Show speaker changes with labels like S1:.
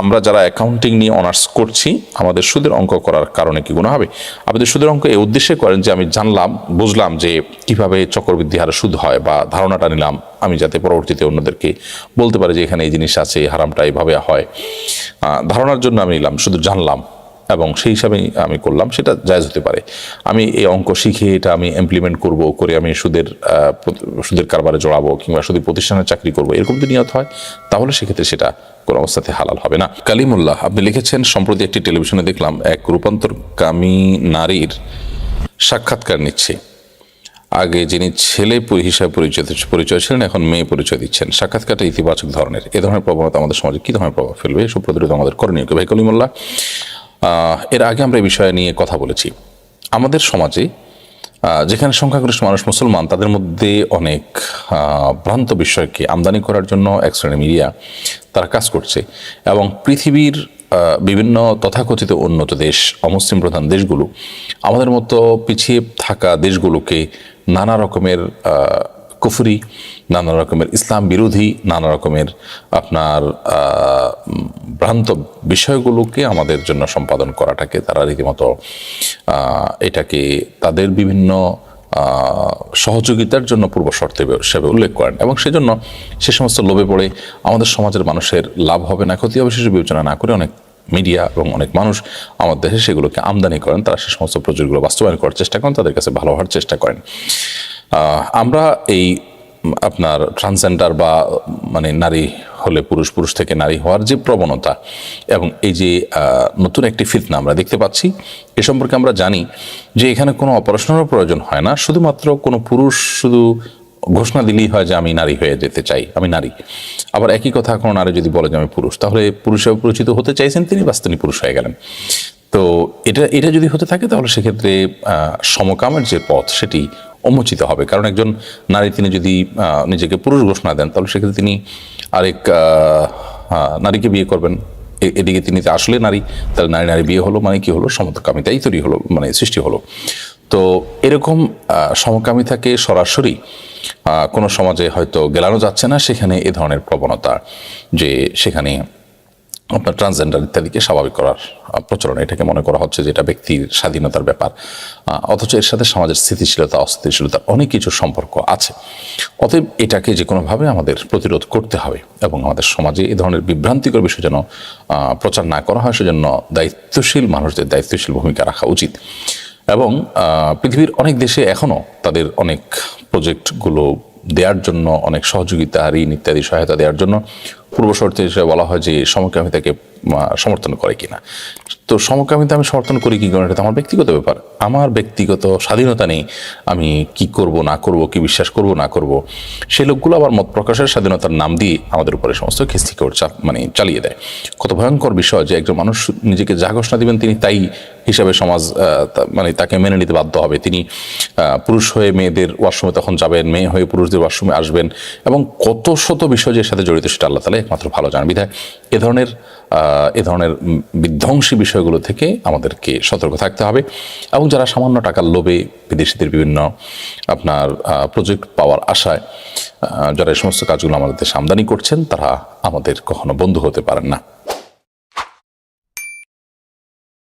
S1: আমরা যারা অ্যাকাউন্টিং নিয়ে অনার্স করছি, আমাদের সুদের অঙ্ক করার কারণে কি গুণ হবে? আমাদের সুদের অঙ্ক এই উদ্দেশ্যে করেন যে আমি জানলাম, বুঝলাম যে কীভাবে চক্রবৃদ্ধি হারে সুদ হয় বা ধারণাটা নিলাম, আমি যাতে পরবর্তীতে অন্যদেরকে বলতে পারি যে এখানে এই জিনিস আছে হারামটা এইভাবে হয়। ধারণার জন্য আমি নিলাম, শুধু জানলাম। এবং সেই হিসাবেই আমি করলাম, সেটা জায়জ হতে পারে। আমি এই অঙ্ক শিখে এটা আমি ইমপ্লিমেন্ট করব, করে আমি সুদের সুদের কারবারে জড়াবো কিংবা সুদের প্রতিষ্ঠানে চাকরি করব, এরকম যদি নিয়ত হয়, তাহলে সেক্ষেত্রে সেটা কোনো অবস্থাতে হালাল হবে না। কালিমুল্লাহ, আপনি লিখেছেন, সম্প্রতি একটি টেলিভিশনে দেখলাম, এক রূপান্তরকামী নারীর সাক্ষাৎকার নিচ্ছে। আগে যিনি ছেলে হিসাবে পরিচয় পরিচয় ছিলেন, এখন মেয়ে পরিচয় দিচ্ছেন। সাক্ষাৎকারটা ইতিবাচক ধরনের, এ ধরনের প্রবণতা আমাদের সমাজে কী ধরনের প্রভাব ফেলবে এসব প্রতিরোধ আমাদের করণীয় ভাই কলিমুল্লাহ এর আগে আমরা এই বিষয়ে নিয়ে কথা বলেছি। আমাদের সমাজে যেখানে সংখ্যাগরিষ্ঠ মানুষ মুসলমান, তাদের মধ্যে অনেক ভ্রান্ত বিষয়কে আমদানি করার জন্য এক শ্রেণির মিডিয়া তারা কাজ করছে এবং পৃথিবীর বিভিন্ন তথাকথিত উন্নত দেশ, অমুসলিম প্রধান দেশগুলো আমাদের মতো পিছিয়ে থাকা দেশগুলোকে নানা রকমের কুফরি, নানা রকমের ইসলাম বিরোধী, নানা রকমের আপনার ভ্রান্ত বিষয়গুলোকে আমাদের জন্য সম্পাদন করাটাকে তারা রীতিমতো এটাকে তাদের বিভিন্ন সহযোগিতার জন্য পূর্ব শর্ত হিসেবে উল্লেখ করেন এবং সেজন্য সে সমস্ত লোভে পড়ে আমাদের সমাজের মানুষের লাভ হবে না, ক্ষতি হবে সেসব বিবেচনা না করে অনেক মিডিয়া এবং অনেক মানুষ আমাদের দেশে সেগুলোকে আমদানি করেন, তারা সে সমস্ত প্রজেক্টগুলো বাস্তবায়ন করার চেষ্টা করেন, তাদের কাছে ভালো হওয়ার চেষ্টা করেন। আমরা এই আপনার ট্রান্সজেন্ডার বা মানে নারী হলে পুরুষ পুরুষ থেকে নারী হওয়ার যে প্রবণতা এবং এই যে নতুন একটি ফিতনা আমরা দেখতে পাচ্ছি, এ সম্পর্কে আমরা জানি যে এখানে কোনো অপারেশনেরও প্রয়োজন হয় না। শুধুমাত্র কোনো পুরুষ শুধু ঘোষণা দিলেই হয় যে আমি নারী হয়ে যেতে চাই, আমি নারী। আবার একই কথা কোনো নারী যদি বলে যে আমি পুরুষ, তাহলে পুরুষ পরিচিত হতে চাইছেন তিনি বাস তিনি পুরুষ হয়ে গেলেন। তো এটা এটা যদি হতে থাকে, তাহলে সেক্ষেত্রে সমকামের যে পথ, সেটি উন্মোচিত হবে। কারণ একজন নারী তিনি যদি নিজেকে পুরুষ ঘোষণা দেন, তাহলে সেক্ষেত্রে তিনি আরেক নারীকে বিয়ে করবেন। এদিকে তিনি আসলে নারী, তাহলে নারী নারী বিয়ে হলো মানে কি হলো? সমকামিতাই তৈরি হলো মানে সৃষ্টি হলো। তো এরকম সমকামিতাকে সরাসরি কোনো সমাজে হয়তো গেলানো যাচ্ছে না, সেখানে এ ধরনের প্রবণতা যে সেখানে আপনার ট্রান্সজেন্ডার ইত্যাদিকে স্বাভাবিক করার প্রচলন। এটাকে মনে করা হচ্ছে যে এটা ব্যক্তির স্বাধীনতার ব্যাপার। অথচ এর সাথে সমাজের স্থিতিশীলতা, অস্থিতিশীলতার অনেক কিছু সম্পর্ক আছে। অতএব এটাকে যে কোনোভাবে আমাদের প্রতিরোধ করতে হবে এবং আমাদের সমাজে এই ধরনের বিভ্রান্তিকর বিষয় যেন প্রচার না করা হয়, সেজন্য দায়িত্বশীল মানুষদের দায়িত্বশীল ভূমিকা রাখা উচিত। এবং পৃথিবীর অনেক দেশে এখনও তাদের অনেক প্রজেক্টগুলো দেওয়ার জন্য, অনেক সহযোগিতা, ঋণ ইত্যাদি সহায়তা দেওয়ার জন্য পূর্বশর্তে হিসেবে বলা হয় যে সমকামিতাকে সমর্থন করে কিনা। তো সমকামিতা আমি সমর্থন করি কি কারণ? এটা আমার ব্যক্তিগত ব্যাপার। আমার ব্যক্তিগত স্বাধীনতা নেই। আমি কি করব, না করব, কি বিশ্বাস করব, না করব সেই লোকগুলো আবার মত প্রকাশের স্বাধীনতার নাম দিয়ে আমাদের উপরে সমস্ত খিস্তিকে ওর চাপ মানে চালিয়ে দেয়। কত ভয়ঙ্কর বিষয় যে একজন মানুষ নিজেকে যা ঘোষণা দিবেন তিনি তাই হিসাবে সমাজ মানে তাকে মেনে নিতে বাধ্য হবে। তিনি পুরুষ হয়ে মেয়েদের ওয়াশরুমে তখন যাবেন, মেয়ে হয়ে পুরুষদের ওয়াশরুমে আসবেন এবং কত শত বিষয় যে সাথে জড়িত সেটা আল্লাহ তালা একমাত্র ভালো জান বিধায় এ ধরনের এ ধরনের বিধ্বংসী বিষয়গুলো থেকে আমাদেরকে সতর্ক থাকতে হবে এবং যারা সামান্য টাকার লোভে বিদেশিদের বিভিন্ন আপনার প্রজেক্ট পাওয়ার আশায় যারা এই সমস্ত কাজগুলো আমাদের দেশে আমদানি করছেন, তারা আমাদের কখনো বন্ধু হতে পারেন না।